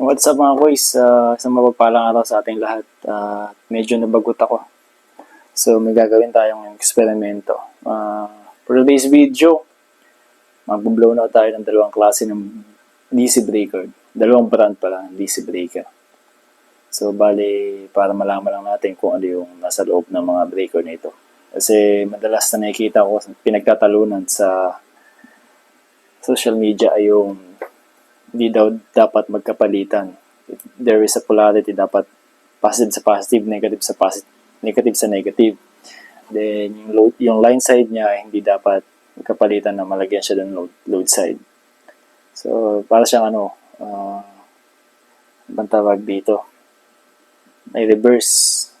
What's up mga boys? Uh, isang mapagpalang araw sa ating lahat. Uh, medyo nabagot ako. So may gagawin tayong eksperimento. Uh, for today's video, mag-blow na tayo ng dalawang klase ng DC breaker. Dalawang brand pala ng DC breaker. So bali, para malaman lang natin kung ano yung nasa loob ng mga breaker nito. Kasi madalas na nakikita ko pinagtatalunan sa social media ay yung hindi daw dapat magkapalitan. There is a polarity dapat positive sa positive, negative sa positive, negative sa negative. Then yung load, yung line side niya hindi dapat magkapalitan na malagyan siya ng load, load side. So para siyang ano, uh, ibang tawag dito, may reverse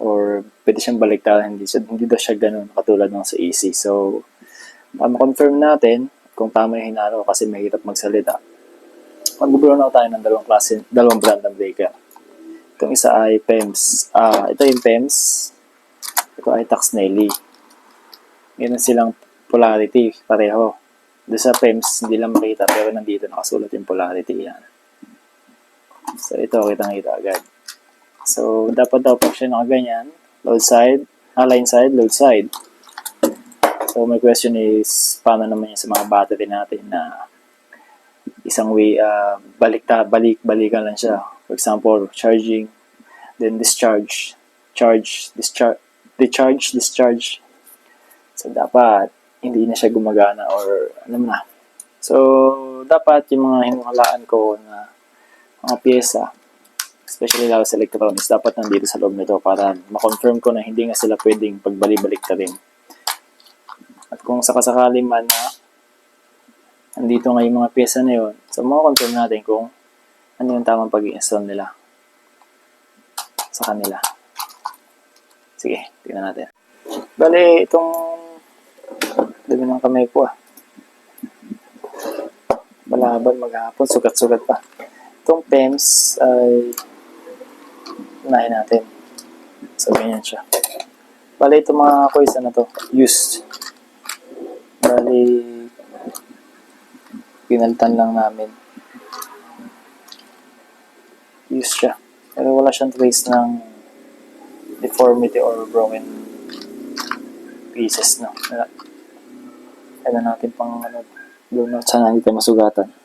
or pwede siyang baliktaran, hindi, siya, hindi daw siya ganun katulad ng sa AC. So, ma-confirm natin kung tama yung hinalo kasi mahirap magsalita mag-brown tayo ng dalawang klase, dalawang brand ng breaker. Itong isa ay PEMS. Ah, ito yung PEMS. Ito ay Taxnelli. Ganun silang polarity, pareho. Doon sa PEMS, hindi lang makita, pero nandito nakasulat yung polarity yan. So, ito, kitang-kita agad. So, dapat daw pag siya nakaganyan, load side, ah, line side, load side. So, my question is, paano naman yun sa mga battery natin na isang way uh, balik ta balik balikan lang siya. For example charging then discharge charge discharge discharge discharge. So dapat hindi na siya gumagana or ano na. So dapat yung mga hinuhalaan ko na mga pyesa especially lalo sa electronics dapat nandito sa loob nito para ma-confirm ko na hindi nga sila pwedeng pagbalik-balik ta rin. At kung sakasakali man na andito nga yung mga pyesa na yun. So, makakonfirm natin kung ano yung tamang pag install nila sa kanila. Sige, tingnan natin. Bale, itong dami ng kamay ko ah. Malaban maghapon, sugat-sugat pa. Itong PEMS ay unahin natin. So, ganyan siya. Bale, itong mga quiz na to, used. Bale, pinalitan lang namin. Use siya. Pero wala siyang trace ng deformity or broken pieces, no? Kailan natin pang ano, blown out. Sana tayo masugatan.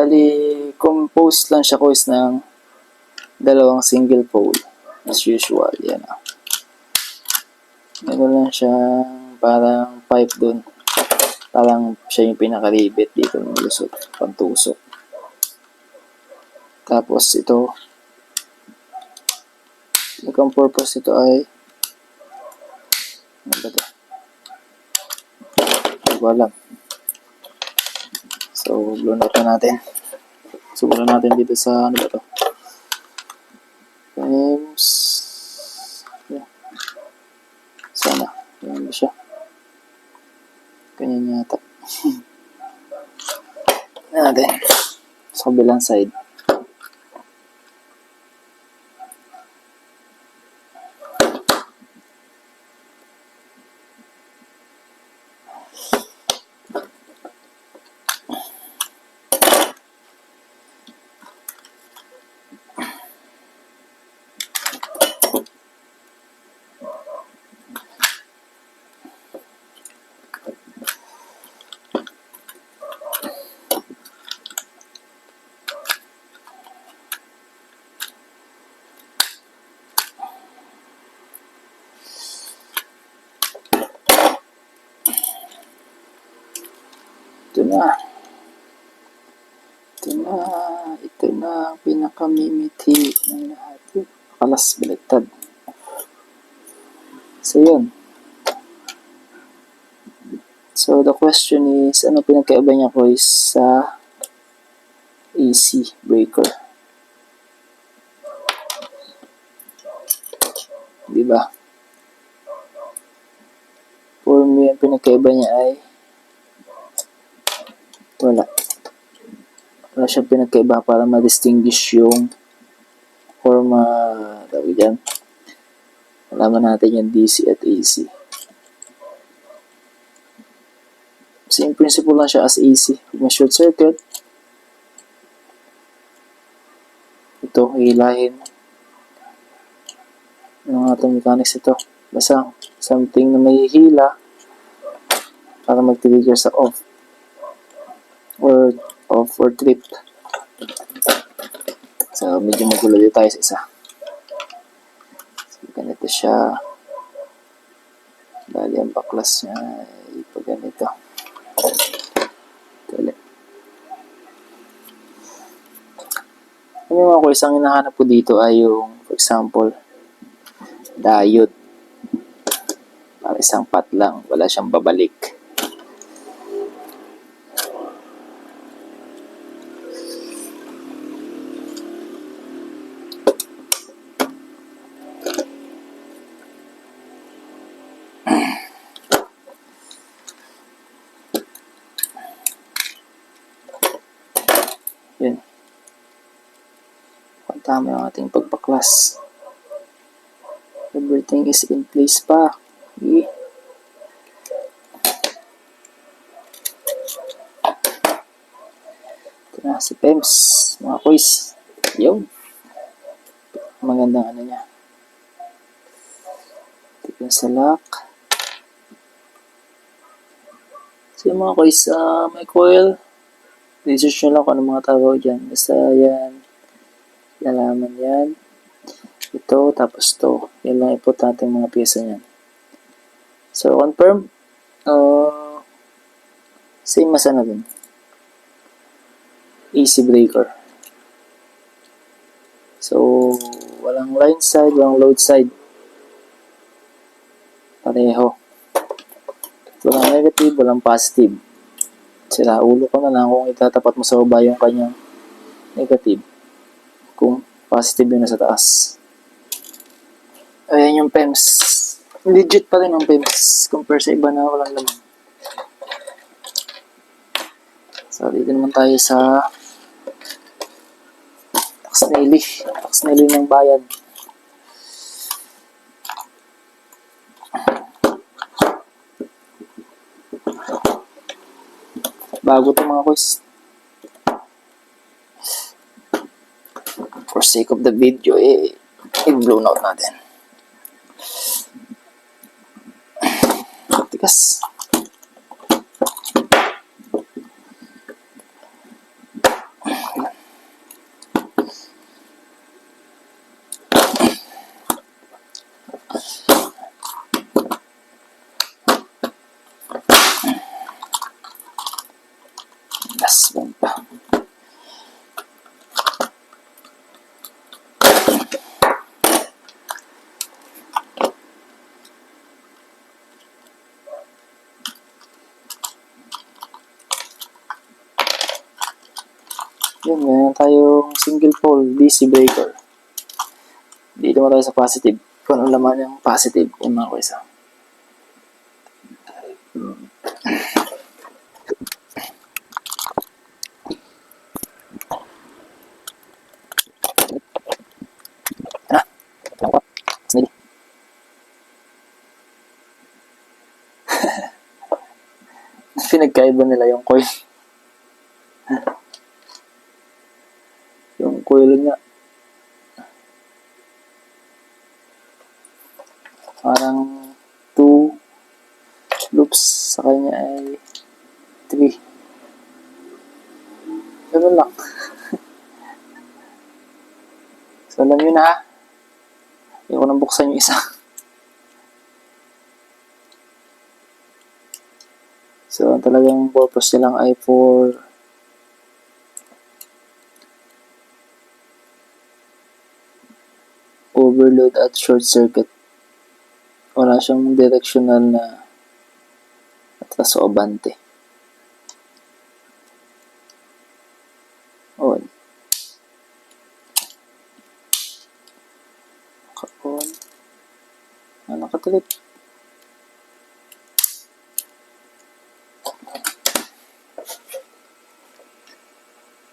Bali, compose lang siya quiz ng dalawang single pole. As usual, yan ah. Meron lang siya parang pipe dun. Parang siya yung pinakaribit dito ng lusot, pantusok. Tapos ito, ang purpose ito ay ano ba ito? Hindi ko alam. So, blow na natin. Subukan natin dito sa, ano ba to? Times, yeah. Sana, yan ba siya? Ganyan yata. Natin. Sa kabilang side. Na. Ito na. Ito na ang pinakamimiti ng lahat. Kalas baliktad. So, yun. So, the question is, ano pinagkaiba niya ko is sa AC breaker. Di ba? For me, ang pinagkaiba niya ay wala. Wala siyang pinagkaiba para ma-distinguish yung or ma tawag dyan. Alaman natin yung DC at AC. Same principle lang siya as AC. Pag may short circuit, ito, hilahin. Ano nga itong mechanics ito? Basta something na may hila para mag-trigger sa off or off or trip. So, medyo magulo dito tayo sa isa. So, ganito siya. Bali, ang baklas niya ay pag ganito. Ito ulit. Yung mga ko, isang hinahanap ko dito ay yung, for example, diode. Para isang pat lang, wala siyang babalik. Yun. Kung tama yung ating pagpaklas. Everything is in place pa. Okay. Ito na si Pems. Mga quiz. Yun. Magandang ano niya. Ito sa lock. So yung mga quiz, ah, may coil. Research nyo lang kung ano mga tawag dyan. Basta yan. Lalaman yan. Ito, tapos to. Yan lang importante mga pyesa niyan. So, confirm. Uh, same as ano din. Easy breaker. So, walang line side, walang load side. Pareho. Walang negative, walang positive. Sira ulo ko na lang kung itatapat mo sa baba yung kanyang negative. Kung positive yun nasa taas. Ayan yung PEMS. Legit pa rin ang PEMS compare sa iba na walang laman. So, dito naman tayo sa Taxnelly. Taxnelly ng bayan. Bago to mga quiz. For sake of the video, eh, i-blow out natin. Tigas. Yun, meron tayong single pole DC breaker. Dito mo tayo sa positive. Kung ano laman yung positive, yung mga kwesa. Pinagkaiba nila yung coil. yung coil niya. Parang two loops sa kanya ay three. Ganun lang. so, alam nyo na ha. Ayoko nang buksan yung isa. So, ang talagang purpose nilang ay for overload at short circuit wala siyang directional na atras o bante. On. Naka-on. Ah, nakatalip.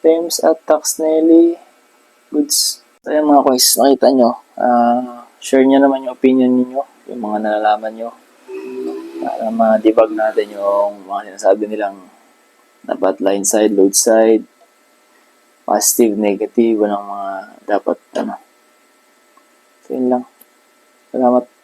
Thames at Taxnelly Goods. Ito so, yung mga quiz. Nakita nyo. Uh, share nyo naman yung opinion niyo yung mga nalalaman nyo. Para ma-debug natin yung mga sinasabi nilang dapat line side, load side, positive, negative, walang mga dapat ano. So yun lang. Salamat.